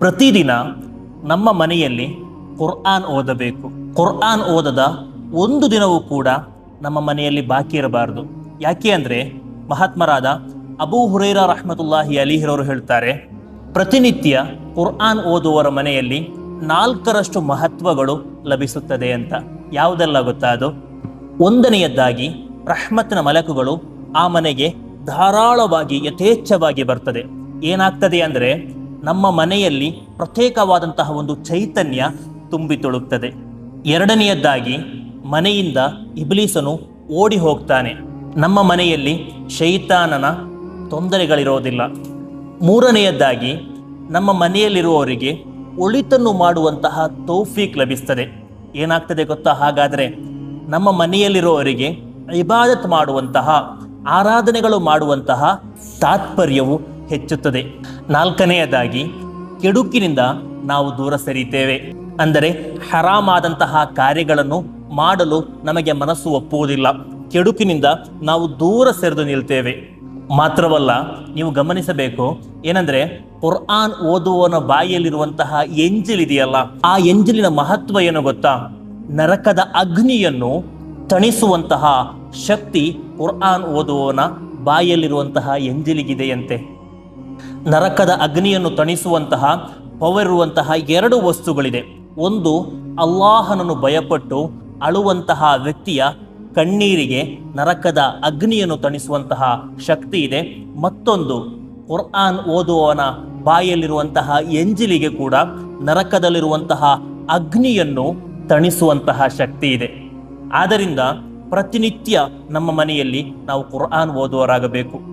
ಪ್ರತಿದಿನ ನಮ್ಮ ಮನೆಯಲ್ಲಿ ಕುರ್ಆನ್ ಓದಬೇಕು. ಕುರ್ಆನ್ ಓದದ ಒಂದು ದಿನವೂ ಕೂಡ ನಮ್ಮ ಮನೆಯಲ್ಲಿ ಬಾಕಿ ಇರಬಾರದು. ಯಾಕೆ ಅಂದರೆ ಮಹಾತ್ಮರಾದ ಅಬೂ ಹುರೈರ ರಹಮತುಲ್ಲಾಹಿ ಅಲಿಹಿರವರು ಹೇಳ್ತಾರೆ, ಪ್ರತಿನಿತ್ಯ ಕುರ್ಆನ್ ಓದುವವರ ಮನೆಯಲ್ಲಿ ನಾಲ್ಕರಷ್ಟು ಮಹತ್ವಗಳು ಲಭಿಸುತ್ತದೆ ಅಂತ. ಯಾವುದೆಲ್ಲ ಗೊತ್ತಾ ಅದು? ಒಂದನೆಯದ್ದಾಗಿ ರಹ್ಮತ್ನ ಮಲಕುಗಳು ಆ ಮನೆಗೆ ಧಾರಾಳವಾಗಿ ಯಥೇಚ್ಛವಾಗಿ ಬರ್ತದೆ. ಏನಾಗ್ತದೆ ಅಂದರೆ ನಮ್ಮ ಮನೆಯಲ್ಲಿ ಪ್ರತ್ಯೇಕವಾದಂತಹ ಒಂದು ಚೈತನ್ಯ ತುಂಬಿ ತುಳುಕ್ತದೆ ಎರಡನೆಯದ್ದಾಗಿ ಮನೆಯಿಂದ ಇಬ್ಲೀಸನು ಓಡಿ ಹೋಗ್ತಾನೆ. ನಮ್ಮ ಮನೆಯಲ್ಲಿ ಶೈತಾನನ ತೊಂದರೆಗಳಿರೋದಿಲ್ಲ. ಮೂರನೆಯದ್ದಾಗಿ ನಮ್ಮ ಮನೆಯಲ್ಲಿರುವವರಿಗೆ ಒಳಿತನ್ನು ಮಾಡುವಂತಹ ತೌಫೀಕ್ ಲಭಿಸ್ತದೆ. ಏನಾಗ್ತದೆ ಗೊತ್ತಾ? ಹಾಗಾದರೆ ನಮ್ಮ ಮನೆಯಲ್ಲಿರುವವರಿಗೆ ಇಬಾದತ್ ಮಾಡುವಂತಹ, ಆರಾಧನೆಗಳು ಮಾಡುವಂತಹ ತಾತ್ಪರ್ಯವು ಹೆಚ್ಚುತ್ತದೆ. ನಾಲ್ಕನೆಯದಾಗಿ, ಕೆಡುಕಿನಿಂದ ನಾವು ದೂರ ಸರಿಯುತ್ತೇವೆ. ಅಂದರೆ ಹರಾಮಾದಂತಹ ಕಾರ್ಯಗಳನ್ನು ಮಾಡಲು ನಮಗೆ ಮನಸ್ಸು ಒಪ್ಪುವುದಿಲ್ಲ. ಕೆಡುಕಿನಿಂದ ನಾವು ದೂರ ಸೆರೆದು ನಿಲ್ತೇವೆ. ಮಾತ್ರವಲ್ಲ, ನೀವು ಗಮನಿಸಬೇಕು, ಏನಂದ್ರೆ ಕುರ್ಆನ್ ಓದುವವನ ಬಾಯಿಯಲ್ಲಿರುವಂತಹ ಎಂಜಿಲಿದೆಯಲ್ಲ ಆ ಎಂಜಿಲಿನ ಮಹತ್ವ ಏನು ಗೊತ್ತಾ? ನರಕದ ಅಗ್ನಿಯನ್ನು ತಣಿಸುವಂತಹ ಶಕ್ತಿ ಕುರ್ಆನ್ ಓದುವವನ ಬಾಯಿಯಲ್ಲಿರುವಂತಹ ಎಂಜಿಲಿಗಿದೆಯಂತೆ. ನರಕದ ಅಗ್ನಿಯನ್ನು ತಣಿಸುವಂತಹ ಪವರ್ ಇರುವಂತಹ ಎರಡು ವಸ್ತುಗಳಿದೆ. ಒಂದು, ಅಲ್ಲಾಹನನ್ನು ಭಯಪಟ್ಟು ಅಳುವಂತಹ ವ್ಯಕ್ತಿಯ ಕಣ್ಣೀರಿಗೆ ನರಕದ ಅಗ್ನಿಯನ್ನು ತಣಿಸುವಂತಹ ಶಕ್ತಿ ಇದೆ. ಮತ್ತೊಂದು, ಕುರ್ಆನ್ ಓದುವವನ ಬಾಯಲ್ಲಿರುವಂತಹ ಎಂಜಿಲಿಗೆ ಕೂಡ ನರಕದಲ್ಲಿರುವಂತಹ ಅಗ್ನಿಯನ್ನು ತಣಿಸುವಂತಹ ಶಕ್ತಿ ಇದೆ. ಆದ್ದರಿಂದ ಪ್ರತಿನಿತ್ಯ ನಮ್ಮ ಮನೆಯಲ್ಲಿ ನಾವು ಕುರ್ಆನ್ ಓದುವರಾಗಬೇಕು